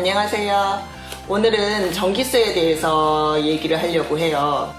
안녕하세요. 오늘은 전기세에 대해서 얘기를 하려고 해요.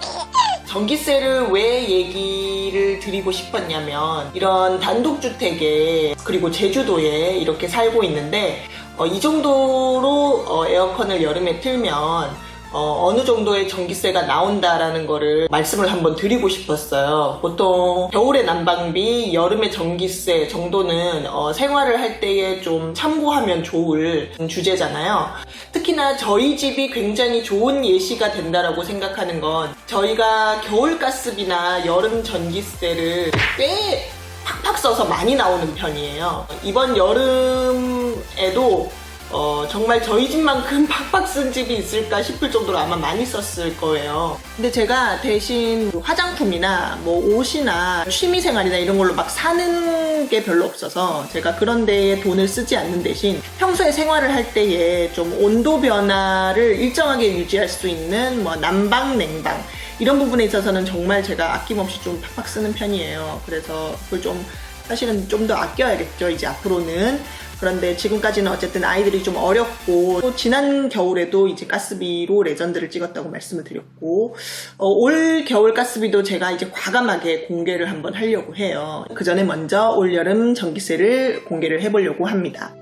전기세를 왜 얘기를 드리고 싶었냐면 이런 단독주택에 그리고 제주도에 이렇게 살고 있는데 어, 이 정도로 어, 에어컨을 여름에 틀면 어, 느 정도의 전기세가 나온다라는 거를 말씀을 한번 드리고 싶었어요. 보통 겨울에 난방비, 여름에 전기세 정도는 어, 생활을 할 때에 좀 참고하면 좋을 주제잖아요. 특히나 저희 집이 굉장히 좋은 예시가 된다라고 생각하는 건 저희가 겨울 가스비나 여름 전기세를 꽤 팍팍 써서 많이 나오는 편이에요. 이번 여름에도 어, 정말 저희 집만큼 팍팍 쓴 집이 있을까 싶을 정도로 아마 많이 썼을 거예요. 근데 제가 대신 화장품이나 뭐 옷이나 취미생활이나 이런 걸로 막 사는 게 별로 없어서 제가 그런 데에 돈을 쓰지 않는 대신 평소에 생활을 할 때에 좀 온도 변화를 일정하게 유지할 수 있는 뭐 난방, 냉방 이런 부분에 있어서는 정말 제가 아낌없이 좀 팍팍 쓰는 편이에요. 그래서 그걸 좀 사실은 좀 더 아껴야겠죠, 이제 앞으로는. 그런데 지금까지는 어쨌든 아이들이 좀 어렵고 또 지난 겨울에도 이제 가스비로 레전드를 찍었다고 말씀을 드렸고 어, 올 겨울 가스비도 제가 이제 과감하게 공개를 한번 하려고 해요. 그 전에 먼저 올 여름 전기세를 공개를 해보려고 합니다.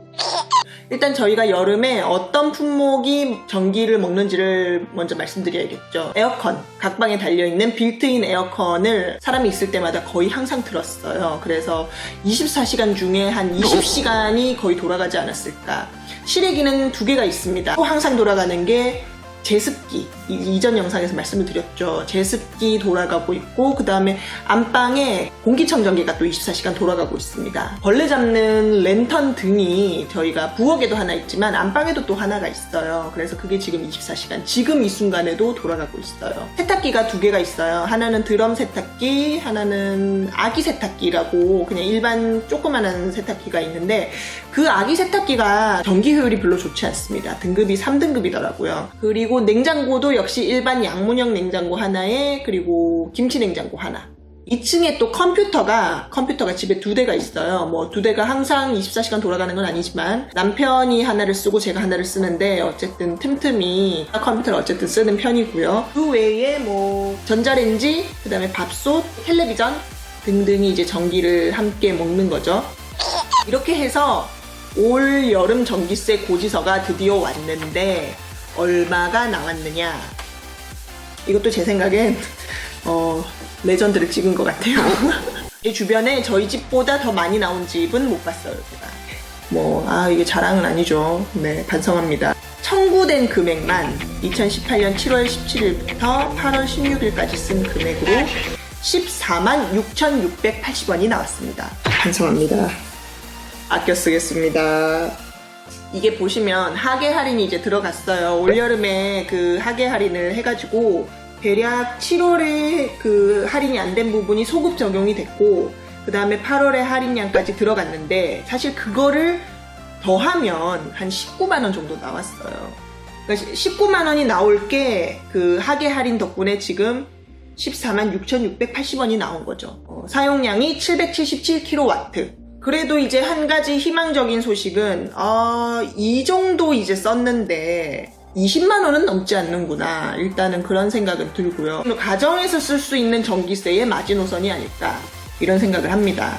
일단 저희가 여름에 어떤 품목이 전기를 먹는지를 먼저 말씀드려야겠죠. 에어컨. 각 방에 달려있는 빌트인 에어컨을 사람이 있을 때마다 거의 항상 틀었어요. 그래서 24시간 중에 한 20시간이 거의 돌아가지 않았을까. 실외기는 두 개가 있습니다. 또 항상 돌아가는 게 제습기 이, 전 영상에서 말씀을 드렸죠. 제습기 돌아가고 있고 그 다음에 안방에 공기청정기가 또 24시간 돌아가고 있습니다. 벌레 잡는 랜턴 등이 저희가 부엌에도 하나 있지만 안방에도 또 하나가 있어요. 그래서 그게 지금 24시간 지금 이 순간에도 돌아가고 있어요. 세탁기가 두 개가 있어요. 하나는 드럼 세탁기, 하나는 아기 세탁기라고 그냥 일반 조그만한 세탁기가 있는데 그 아기 세탁기가 전기 효율이 별로 좋지 않습니다. 등급이 3등급이더라고요. 그리고 냉장고도 역시 일반 양문형 냉장고 하나에 그리고 김치 냉장고 하나. 2층에 또 컴퓨터가 컴퓨터가 집에 두 대가 있어요. 뭐 두 대가 항상 24시간 돌아가는 건 아니지만 남편이 하나를 쓰고 제가 하나를 쓰는데 어쨌든 틈틈이 컴퓨터를 어쨌든 쓰는 편이고요. 그 외에 뭐 전자레인지, 그다음에 밥솥, 텔레비전 등등이 이제 전기를 함께 먹는 거죠. 이렇게 해서 올 여름 전기세 고지서가 드디어 왔는데 얼마가 나왔느냐 이것도 제 생각엔 어, 레전드를 찍은 것 같아요. 이 주변에 저희 집보다 더 많이 나온 집은 못 봤어요, 제가. 뭐, 아, 이게 자랑은 아니죠. 네, 반성합니다. 청구된 금액만 2018년 7월 17일부터 8월 16일까지 쓴 금액으로 14만 6,680원이 나왔습니다. 반성합니다. 아껴 쓰겠습니다. 이게 보시면 하계 할인이 이제 들어갔어요. 올여름에 그 하계 할인을 해가지고 대략 7월에 그 할인이 안 된 부분이 소급 적용이 됐고 그 다음에 8월에 할인량까지 들어갔는데 사실 그거를 더하면 한 19만 원 정도 나왔어요. 그러니까 19만 원이 나올 게 그 하계 할인 덕분에 지금 14만 6,680원이 나온 거죠. 어, 사용량이 777kW. 그래도 이제 한 가지 희망적인 소식은 아, 이 정도 이제 썼는데 20만 원은 넘지 않는구나. 일단은 그런 생각은 들고요. 가정에서 쓸 수 있는 전기세의 마지노선이 아닐까 이런 생각을 합니다.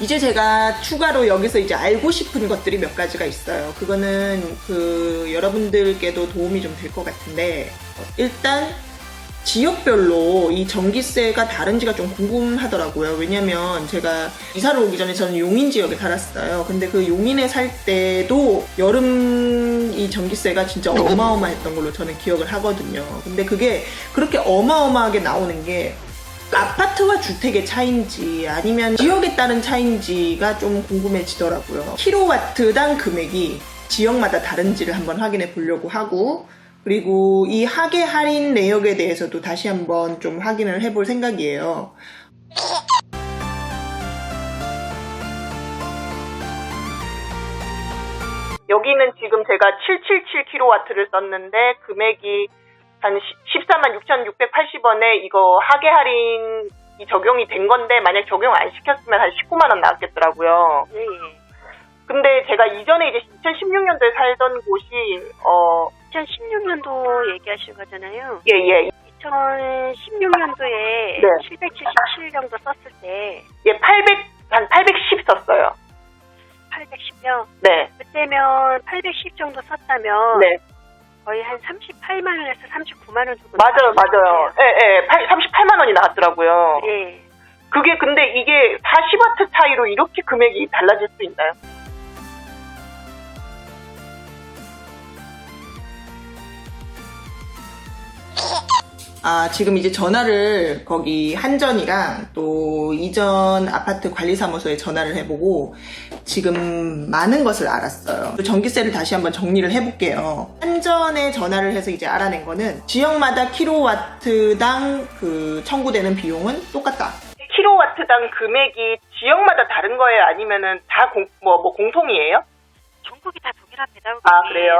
이제 제가 추가로 여기서 이제 알고 싶은 것들이 몇 가지가 있어요. 그거는 그 여러분들께도 도움이 좀 될 것 같은데 일단 지역별로 이 전기세가 다른지가 좀 궁금하더라고요. 왜냐면 제가 이사를 오기 전에 저는 용인 지역에 살았어요. 근데 그 용인에 살 때도 여름 이 전기세가 진짜 어마어마했던 걸로 저는 기억을 하거든요. 근데 그게 그렇게 어마어마하게 나오는 게 아파트와 주택의 차인지 아니면 지역에 따른 차인지가 좀 궁금해지더라고요. 킬로와트당 금액이 지역마다 다른지를 한번 확인해 보려고 하고 그리고 이 하계 할인 내역에 대해서도 다시 한번 좀 확인을 해볼 생각이에요. 여기는 지금 제가 777kW를 썼는데 금액이 한 14만 6,680원에 이거 하계 할인이 적용이 된 건데 만약 적용 안 시켰으면 한 19만 원 나왔겠더라고요. 예, 예. 근데 제가 이전에 이제 2016년도에 살던 곳이 어 2016년도 얘기하신 거잖아요. 예, 예. 2016년도에 네. 777 정도 썼을 때 예, 800, 한 810 썼어요. 810여 네. 그때면 810 정도 썼다면 네. 거의 한 38만 원에서 39만 원 정도 맞아요, 맞아요. 예, 예. 38만 원이 나왔더라고요. 예. 그게 근데 이게 40와트 차이로 이렇게 금액이 달라질 수 있나요? 아, 지금 이제 전화를 거기 한전이랑 또 이전 아파트 관리사무소에 전화를 해보고 지금 많은 것을 알았어요. 전기세를 다시 한번 정리를 해볼게요. 한전에 전화를 해서 이제 알아낸 거는 지역마다 킬로와트당 그 청구되는 비용은 똑같다. 킬로와트당 금액이 지역마다 다른 거예요? 아니면은 다 공, 뭐, 뭐 공통이에요? 전국이 다 동일합니다. 아. 그래요?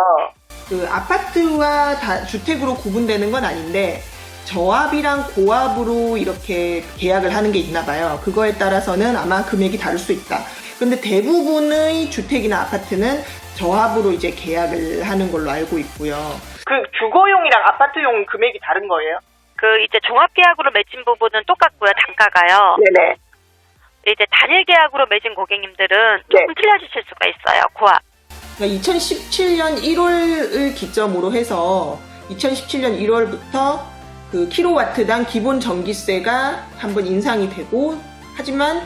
그 아파트와 다 주택으로 구분되는 건 아닌데 저압이랑 고압으로 이렇게 계약을 하는 게 있나 봐요. 그거에 따라서는 아마 금액이 다를 수 있다. 근데 대부분의 주택이나 아파트는 저압으로 이제 계약을 하는 걸로 알고 있고요. 그 주거용이랑 아파트용 금액이 다른 거예요? 그 이제 종합 계약으로 맺은 부분은 똑같고요. 단가가요. 네네. 이제 단일 계약으로 맺은 고객님들은 네. 조금 틀려지실 수가 있어요. 고압. 그러니까 2017년 1월을 기점으로 해서 2017년 1월부터 그 킬로와트당 기본 전기세가 한번 인상이 되고 하지만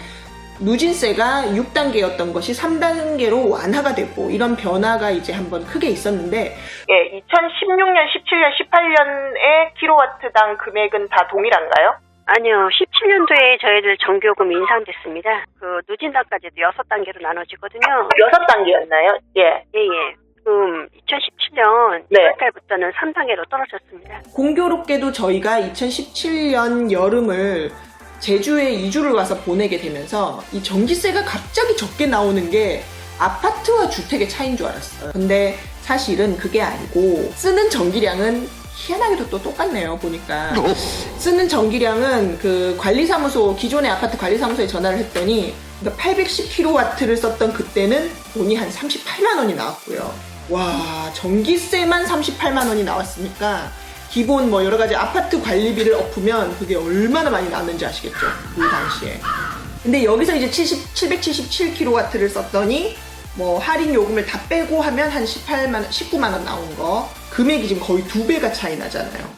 누진세가 6단계였던 것이 3단계로 완화가 되고 이런 변화가 이제 한번 크게 있었는데 예, 2016년, 17년, 18년의 킬로와트당 금액은 다 동일한가요? 아니요. 17년도에 저희들 전기요금 인상됐습니다. 그 누진단까지도 6단계로 나눠지거든요. 6단계였나요? 예. 예, 예. 그럼 2017년 네. 1월달부터는 3단계로 떨어졌습니다. 공교롭게도 저희가 2017년 여름을 제주에 2주를 와서 보내게 되면서 이 전기세가 갑자기 적게 나오는 게 아파트와 주택의 차이인 줄 알았어요. 근데 사실은 그게 아니고 쓰는 전기량은 희한하게도 또 똑같네요, 보니까. 쓰는 전기량은 그 관리사무소, 기존의 아파트 관리사무소에 전화를 했더니 810kW를 썼던 그때는 돈이 한 38만 원이 나왔고요. 와, 전기세만 38만 원이 나왔으니까 기본 뭐 여러 가지 아파트 관리비를 엎으면 그게 얼마나 많이 나왔는지 아시겠죠? 그 당시에. 근데 여기서 이제 70, 777kW를 썼더니 뭐 할인 요금을 다 빼고 하면 한 18만 원, 19만 원 나온 거. 금액이 지금 거의 두 배가 차이 나잖아요.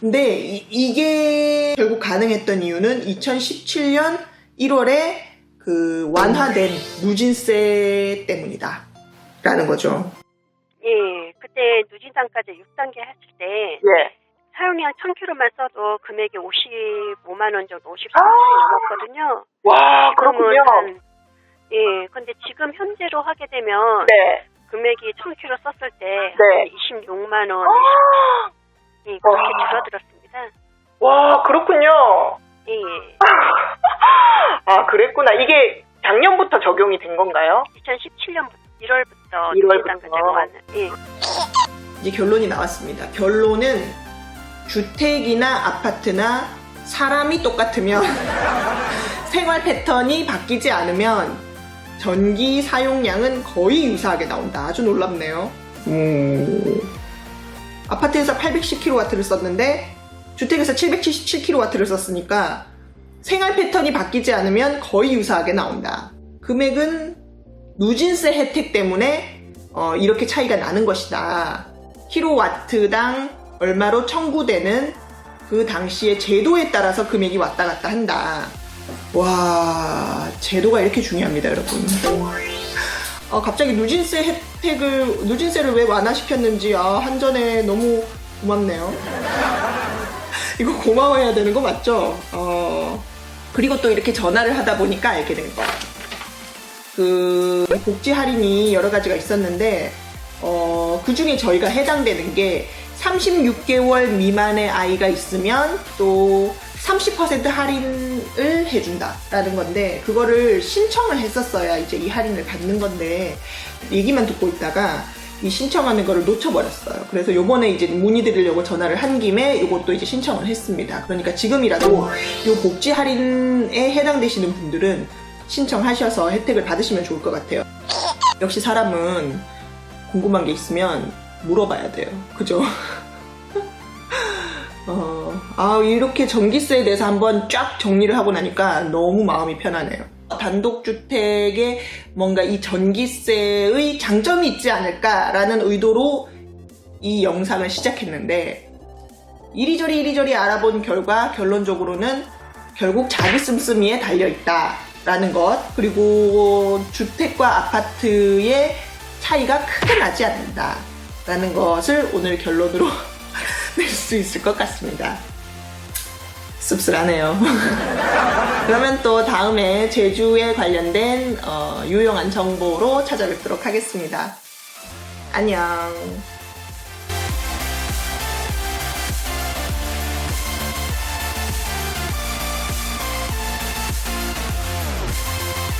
근데 이, 게 결국 가능했던 이유는 2017년 1월에 그 완화된 누진세 때문이다. 라는 거죠. 예, 그때 누진단까지 6단계 했을 때 예. 사용량 1000km만 써도 금액이 55만 원 정도, 53만 원이 넘었거든요. 와, 지금은 한- 예, 근데 지금 현재로 하게 되면 네. 금액이 1000km 썼을 때 네. 26만 원, 예, 그렇게 와. 줄어들었습니다. 와, 그렇군요. 예, 예. 아, 그랬구나. 이게 작년부터 적용이 된 건가요? 2017년부터 1월부터 1월부터. 누진단까지 완 예. 이제 결론이 나왔습니다. 결론은 주택이나 아파트나 사람이 똑같으면 생활 패턴이 바뀌지 않으면 전기 사용량은 거의 유사하게 나온다. 아주 놀랍네요. 음. 아파트에서 810kW를 썼는데 주택에서 777kW를 썼으니까 생활 패턴이 바뀌지 않으면 거의 유사하게 나온다. 금액은 누진세 혜택 때문에 어, 이렇게 차이가 나는 것이다. 킬로와트당 얼마로 청구되는 그 당시의 제도에 따라서 금액이 왔다 갔다 한다. 와, 제도가 이렇게 중요합니다, 여러분. 어, 갑자기 누진세 혜택을, 누진세를 왜 완화시켰는지, 아, 한전에 너무 고맙네요. 이거 고마워해야 되는 거 맞죠? 어, 그리고 또 이렇게 전화를 하다 보니까 알게 된 거. 그 복지 할인이 여러 가지가 있었는데 어, 그 중에 저희가 해당되는 게 36개월 미만의 아이가 있으면 또 30% 할인을 해준다라는 건데 그거를 신청을 했었어야 이제 이 할인을 받는 건데 얘기만 듣고 있다가 이 신청하는 거를 놓쳐버렸어요. 그래서 요번에 이제 문의드리려고 전화를 한 김에 요것도 이제 신청을 했습니다. 그러니까 지금이라도 요 복지 할인에 해당되시는 분들은 신청하셔서 혜택을 받으시면 좋을 것 같아요. 역시 사람은 궁금한 게 있으면 물어봐야 돼요. 그죠? 어, 아, 이렇게 전기세에 대해서 한번 쫙 정리를 하고 나니까 너무 마음이 편하네요. 단독주택에 뭔가 이 전기세의 장점이 있지 않을까라는 의도로 이 영상을 시작했는데, 이리저리 이리저리 알아본 결과 결론적으로는 결국 자기 씀씀이에 달려있다 라는 것, 그리고 주택과 아파트의 차이가 크게 나지 않는다 라는 것을 오늘 결론으로 낼 수 있을 것 같습니다. 씁쓸하네요. 그러면 또 다음에 제주에 관련된 어, 유용한 정보로 찾아뵙도록 하겠습니다. 안녕.